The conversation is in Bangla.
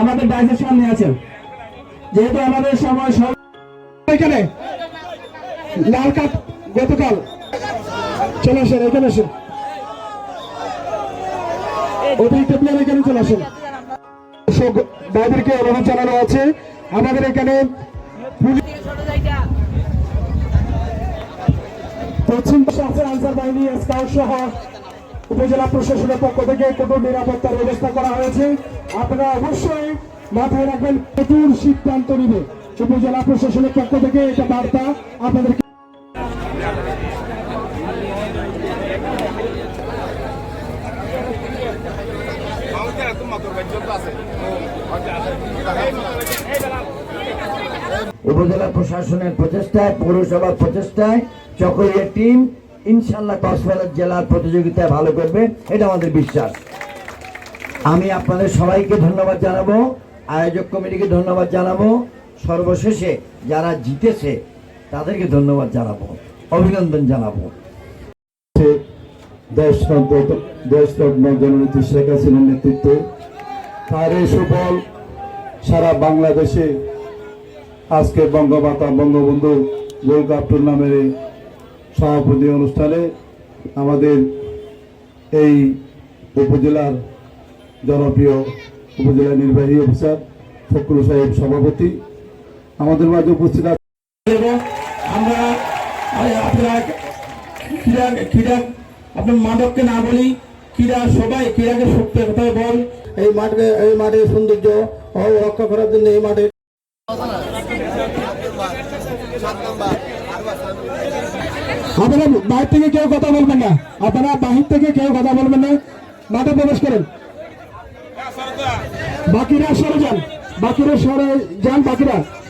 আমাদের ডাইসের সামনে আছেন। যেহেতু আমাদের সময় সব এখানে লাল কাপ গতকাল। চলে আসেন, এখানে আসেন। অতিরিক্ত প্লেয়ার এখানে চলে আসেন। ভাইদেরকে অনুরোধ জানানো আছে, আমাদের এখানে পশ্চিম আনসার বাহিনী, স্কাউট সহ উপজেলা প্রশাসনের পক্ষ থেকে কঠোর নিরাপত্তার ব্যবস্থা করা হয়েছে। আপনারা অবশ্যই মাথায় রাখবেন কঠোর সিদ্ধান্ত নিবে। উপজেলা প্রশাসনের পক্ষ থেকে এটা বার্তা আপনাদের উপজেলা প্রশাসনের প্রচেষ্টায়, পৌরসভার প্রচেষ্টায় চকরিয়া টিম ইনশাল্লাহ কক্সবাজার জেলার প্রতিযোগিতায় ভালো করবে, এটা আমাদের বিশ্বাস। আমি আপনাদের সবাইকে ধন্যবাদ জানাব, আয়োজক কমিটিকে ধন্যবাদ জানাব, সর্বশেষে যারা জিতেছে, তাদেরকে ধন্যবাদ জানাব, অভিনন্দন জানাব। দেশ দেশরত্ন জননেত্রী শেখ হাসিনার নেতৃত্বে তার এই সুফল সারা বাংলাদেশে আজকে বঙ্গমাতা বঙ্গবন্ধু গোল্ড কাপ টুর্নামেন্টে সভাপতি অনুষ্ঠানে আমাদের এই উপজেলার জনপ্রিয় উপজেলা নির্বাহী অফিসার ফকরু সাহেব সভাপতি। আমাদের মাঝে উপস্থিত আমরা ক্রীড়া ক্রীড়া, আপনার মাদককে না বলি, ক্রীড়া সবাই, ক্রীড়াকে শক্তি কথা বল। এই মাঠকে এই মাঠের সৌন্দর্য রক্ষা করার জন্য এই মাঠে আপনারা বাইরে থেকে কেউ কথা বলবেন না। আপনারা বাহির থেকে কেউ কথা বলবেন না। মাঠে প্রবেশ করেন। বাকিরা সরে যান। বাকিরা সরে যান, বাকিরা।